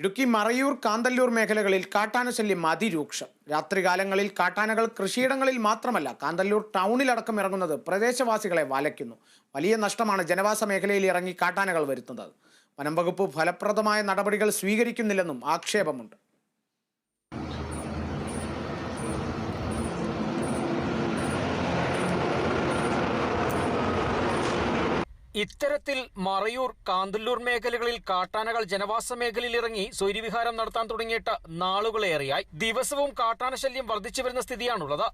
ഇടുക്കി മറയൂർ കാന്തല്ലൂർ മേഖലകളിൽ കാട്ടാനശല്യം അതിരൂക്ഷം. രാത്രികാലങ്ങളിൽ കാട്ടാനകൾ കൃഷിയിടങ്ങളിൽ മാത്രമല്ല കാന്തല്ലൂർ ടൗണിലടക്കം ഇറങ്ങുന്നത് പ്രദേശവാസികളെ വലയ്ക്കുന്നു. വലിയ നഷ്ടമാണ് ജനവാസ മേഖലയിൽ ഇറങ്ങി കാട്ടാനകൾ വരുത്തുന്നത്. വനംവകുപ്പ് ഫലപ്രദമായ നടപടികൾ സ്വീകരിക്കുന്നില്ലെന്നും ആക്ഷേപമുണ്ട്. ഇത്തരത്തിൽ മറയൂർ കാന്തല്ലൂർ മേഖലകളിൽ കാട്ടാനകൾ ജനവാസ മേഖലയിൽ ഇറങ്ങി സൂര്യവിഹാരം നടത്താൻ തുടങ്ങിയിട്ട് നാളുകളേറെയായി. ദിവസവും കാട്ടാന ശല്യം വർദ്ധിച്ചു വരുന്ന സ്ഥിതിയാണുള്ളത്.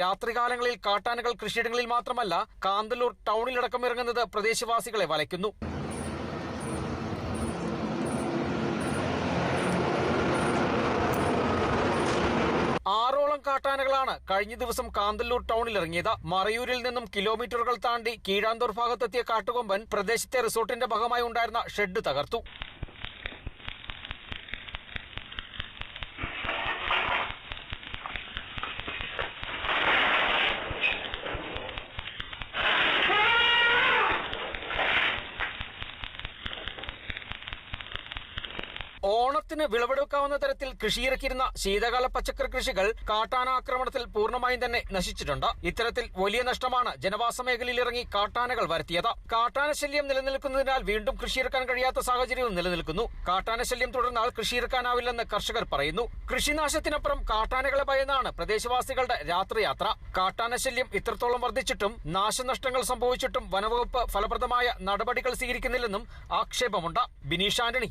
രാത്രികാലങ്ങളിൽ കാട്ടാനകൾ കൃഷിയിടങ്ങളിൽ മാത്രമല്ല കാന്തല്ലൂർ ടൗണിലടക്കം ഇറങ്ങുന്നത് പ്രദേശവാസികളെ വലയ്ക്കുന്നു. ആറോളം കാട്ടാനകളാണ് കഴിഞ്ഞ ദിവസം കാന്തല്ലൂർ ടൗണിൽ ഇറങ്ങിയത്. മറയൂരിൽ നിന്നും കിലോമീറ്ററുകൾ താണ്ടി കീഴാന്തൂർ ഭാഗത്തെത്തിയ കാട്ടുകൊമ്പൻ പ്രദേശത്തെ റിസോർട്ടിന്റെ ഭാഗമായി ഉണ്ടായിരുന്ന ഷെഡ് തകർത്തു. ഓണത്തിന് വിളവെടുക്കാവുന്ന തരത്തിൽ കൃഷിയിറക്കിയിരുന്ന ശീതകാല പച്ചക്കറി കൃഷികൾ കാട്ടാന ആക്രമണത്തിൽ പൂർണമായും തന്നെ നശിച്ചിട്ടുണ്ട്. ഇത്തരത്തിൽ വലിയ നഷ്ടമാണ് ജനവാസ മേഖലയിൽ ഇറങ്ങി കാട്ടാനകൾ വരുത്തിയത്. കാട്ടാന ശല്യം നിലനിൽക്കുന്നതിനാൽ വീണ്ടും കൃഷിയിറക്കാൻ കഴിയാത്ത സാഹചര്യവും നിലനിൽക്കുന്നു. കാട്ടാന ശല്യം തുടർന്നാൽ കൃഷിയിറക്കാനാവില്ലെന്ന് കർഷകർ പറയുന്നു. കൃഷിനാശത്തിനപ്പുറം കാട്ടാനകളെ ഭയന്നാണ് പ്രദേശവാസികളുടെ രാത്രിയാത്ര. കാട്ടാന ശല്യം ഇത്രത്തോളം വർദ്ധിച്ചിട്ടും നാശനഷ്ടങ്ങൾ സംഭവിച്ചിട്ടും വനവകുപ്പ് ഫലപ്രദമായ നടപടികൾ സ്വീകരിക്കുന്നില്ലെന്നും ആക്ഷേപമുണ്ട്. Binish Antony